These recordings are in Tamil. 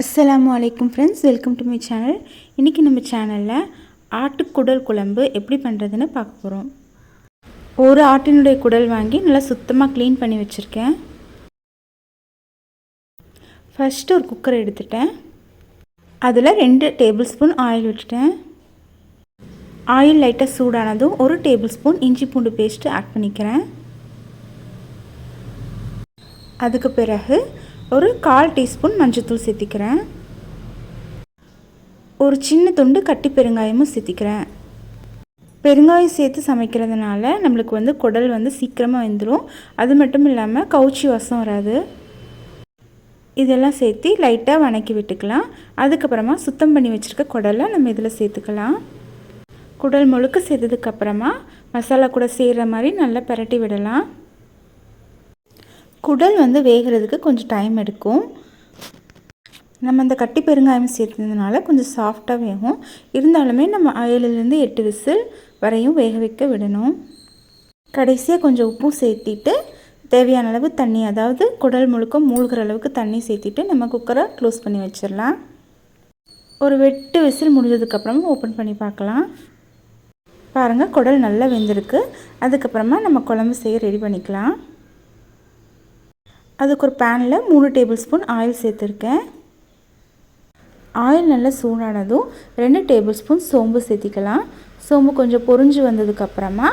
அஸ்லாம் வலைக்கும் friends welcome to my channel. இன்றைக்கி நம்ம சேனலில் ஆட்டுக்குடல் குழம்பு எப்படி பண்ணுறதுன்னு பார்க்க போகிறோம் ஒரு ஆட்டினுடைய குடல் வாங்கி நல்லா சுத்தமாக க்ளீன் பண்ணி வச்சுருக்கேன். ஃபஸ்ட்டு ஒரு குக்கர் எடுத்துட்டேன். அதில் ரெண்டு டேபிள் ஸ்பூன் ஆயில் விட்டுட்டேன். ஆயில் லைட்டாக சூடானதும் ஒரு டேபிள் ஸ்பூன் இஞ்சி பூண்டு பேஸ்ட்டு ஆட் பண்ணிக்கிறேன். அதுக்கு பிறகு ஒரு கால் டீஸ்பூன் மஞ்சள்தூள் சேர்த்திக்கிறேன். ஒரு சின்ன துண்டு கட்டி பெருங்காயமும் சேர்த்திக்கிறேன். பெருங்காயம் சேர்த்து சமைக்கிறதுனால நம்மளுக்கு வந்து குடல் வந்து சீக்கிரமாக வந்துடும் அது மட்டும் இல்லாமல் கவுச்சி வாசம் வராது. இதெல்லாம் சேர்த்து லைட்டாக வணக்கி விட்டுக்கலாம். அதுக்கப்புறமா சுத்தம் பண்ணி வச்சுருக்க குடலை நம்ம இதில் சேர்த்துக்கலாம். குடல் முழுக்க சேர்த்ததுக்கப்புறமா மசாலா கூட சேர்கிற மாதிரி நல்லா பரட்டி விடலாம். குடல் வந்து வேகிறதுக்கு கொஞ்சம் டைம் எடுக்கும். நம்ம அந்த கட்டி பெருங்காயம் சேர்த்ததுனால கொஞ்சம் சாஃப்டாக வேகும். இருந்தாலுமே நம்ம ஏழுலேருந்து எட்டு விசில் வரையும் வேக வைக்க விடணும். கடைசியாக கொஞ்சம் உப்பும் சேர்த்திட்டு தேவையான அளவு தண்ணி அதாவது குடல் முழுக்க மூழ்கிற அளவுக்கு தண்ணி சேர்த்திட்டு நம்ம குக்கரை க்ளோஸ் பண்ணி வச்சிடலாம். ஒரு வெட்டு விசில் முடிஞ்சதுக்கப்புறமா ஓப்பன் பண்ணி பார்க்கலாம். பாருங்கள் குடல் நல்லா வெந்திருக்கு. அதுக்கப்புறமா நம்ம குழம்பு செய்ய ரெடி பண்ணிக்கலாம். அதுக்கு ஒரு பேனில் மூணு டேபிள் ஸ்பூன் ஆயில் சேர்த்துருக்கேன். ஆயில் நல்லா சூடானதும் ரெண்டு டேபிள் ஸ்பூன் சோம்பு சேர்த்திக்கலாம். சோம்பு கொஞ்சம் பொறிஞ்சு வந்ததுக்கப்புறமா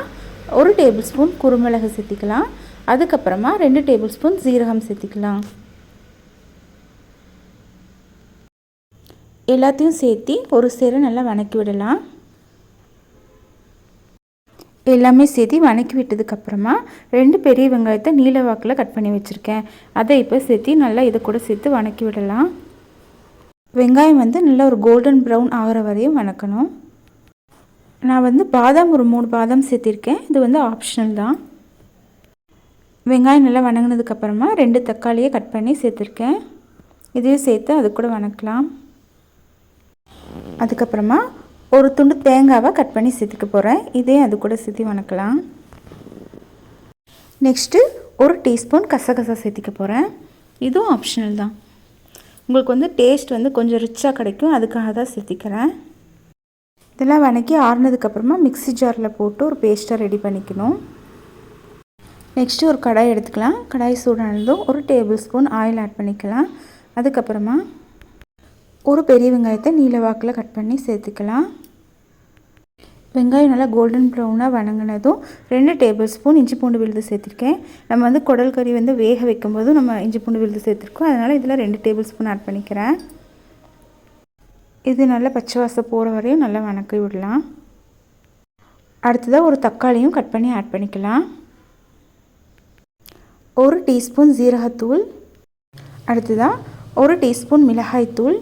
ஒரு டேபிள் ஸ்பூன் குருமிளகு சேர்த்திக்கலாம். அதுக்கப்புறமா ரெண்டு டேபிள் ஸ்பூன் ஜீரகம் சேர்த்திக்கலாம். எல்லாத்தையும் சேர்த்து ஒரு சேர நல்லா வணக்கி விடலாம். எல்லாமே சேர்த்து வணக்கி விட்டதுக்கப்புறமா ரெண்டு பெரிய வெங்காயத்தை நீல வாக்கில் கட் பண்ணி வச்சுருக்கேன். அதை இப்போ சேர்த்து நல்லா இதை கூட சேர்த்து வணக்கி விடலாம். வெங்காயம் வந்து நல்லா ஒரு கோல்டன் ப்ரௌன் ஆகிற வரையும் வணக்கணும். நான் வந்து பாதாம் ஒரு மூணு பாதாம் சேர்த்திருக்கேன். இது வந்து ஆப்ஷனல் தான். வெங்காயம் நல்லா வணங்கினதுக்கப்புறமா ரெண்டு தக்காளியை கட் பண்ணி சேர்த்துருக்கேன். இதையும் சேர்த்து அது கூட வணக்கலாம். அதுக்கப்புறமா ஒரு துண்டு தேங்காவை கட் பண்ணி சேர்த்துக்க போகிறேன் இதையும் அது கூட சேர்த்து வணக்கலாம். நெக்ஸ்ட்டு ஒரு டீஸ்பூன் கசகசா சேர்த்திக்க போகிறேன் இதுவும் ஆப்ஷனல் தான். உங்களுக்கு வந்து டேஸ்ட் வந்து கொஞ்சம் ரிச்சாக கிடைக்கும். அதுக்காக தான் சேர்த்திக்கிறேன் இதெல்லாம் வணக்கி ஆறுனதுக்கப்புறமா மிக்சி ஜாரில் போட்டு ஒரு பேஸ்ட்டாக ரெடி பண்ணிக்கணும். நெக்ஸ்ட்டு ஒரு கடாய் எடுத்துக்கலாம். கடாய் சூடானதும் ஒரு டேபிள் ஸ்பூன் ஆயில் ஆட் பண்ணிக்கலாம். அதுக்கப்புறமா ஒரு பெரிய வெங்காயத்தை நீல வாக்கில் கட் பண்ணி சேர்த்துக்கலாம். வெங்காயம் நல்லா கோல்டன் ப்ரௌனாக வணங்கினதும் ரெண்டு டேபிள் ஸ்பூன் இஞ்சி பூண்டு விழுது சேர்த்துருக்கேன். நம்ம வந்து குடல் கறி வந்து வேக வைக்கும்போதும் நம்ம இஞ்சி பூண்டு விழுது சேர்த்துருக்கோம். அதனால் இதில் ரெண்டு டேபிள் ஸ்பூன் ஆட் பண்ணிக்கிறேன். இது நல்லா பச்சை வாசம் போகிற வரையும் நல்லா வணக்கி விடலாம். அடுத்ததாக ஒரு தக்காளியும் கட் பண்ணி ஆட் பண்ணிக்கலாம். ஒரு டீஸ்பூன் ஜீரகத்தூள் அடுத்ததாக ஒரு டீஸ்பூன் மிளகாய்த்தூள்.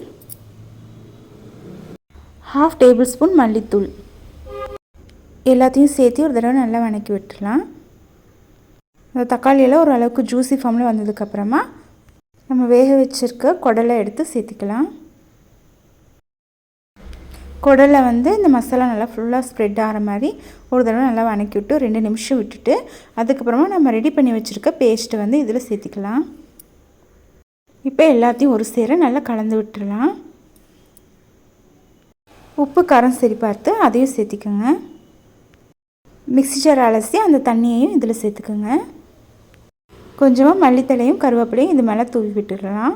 ஹாஃப் டேபிள் ஸ்பூன் மல்லித்தூள். எல்லாத்தையும் சேர்த்து ஒரு தடவை நல்லா வணக்கி விட்டுடலாம். அந்த தக்காளியெல்லாம் ஓரளவுக்கு ஜூஸி ஃபார்மில் வந்ததுக்கப்புறமா நம்ம வேக வச்சுருக்க குடலை எடுத்து சேர்த்துக்கலாம். குடலை வந்து இந்த மசாலா நல்லா ஃபுல்லாக ஸ்ப்ரெட் ஆகிற மாதிரி ஒரு தடவை நல்லா வணக்கி விட்டு ரெண்டு நிமிஷம் விட்டுட்டு அதுக்கப்புறமா நம்ம ரெடி பண்ணி வச்சுருக்க பேஸ்ட்டை வந்து இதில் சேர்த்துக்கலாம். இப்போ எல்லாத்தையும் ஒரு சேர நல்லா கலந்து விட்டுடலாம். உப்பு காரம் சரி பார்த்து அதையும் சேர்த்திக்கோங்க. மிக்சி ஜார் அலசி அந்த தண்ணியையும் இதில் சேர்த்துக்கோங்க. கொஞ்சமாக மல்லித்தலையும் கருவேப்பிலையும் இது மேலே தூவி விட்டுடலாம்.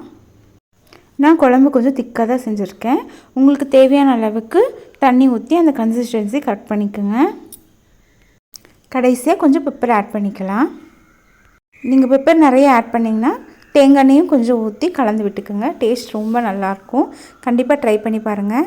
நான் குழம்பு கொஞ்சம் திக்காக தான் செஞ்சுருக்கேன். உங்களுக்கு தேவையான அளவுக்கு தண்ணி ஊற்றி அந்த கன்சிஸ்டன்சி கரெக்ட் பண்ணிக்கோங்க. கடைசியாக கொஞ்சம் பெப்பர் ஆட் பண்ணிக்கலாம். நீங்கள் பெப்பர் நிறைய ஆட் பண்ணிங்கன்னா தேங்காய்னையும் கொஞ்சம் ஊற்றி கலந்து விட்டுக்குங்க. டேஸ்ட் ரொம்ப நல்லாயிருக்கும் கண்டிப்பாக ட்ரை பண்ணி பாருங்கள்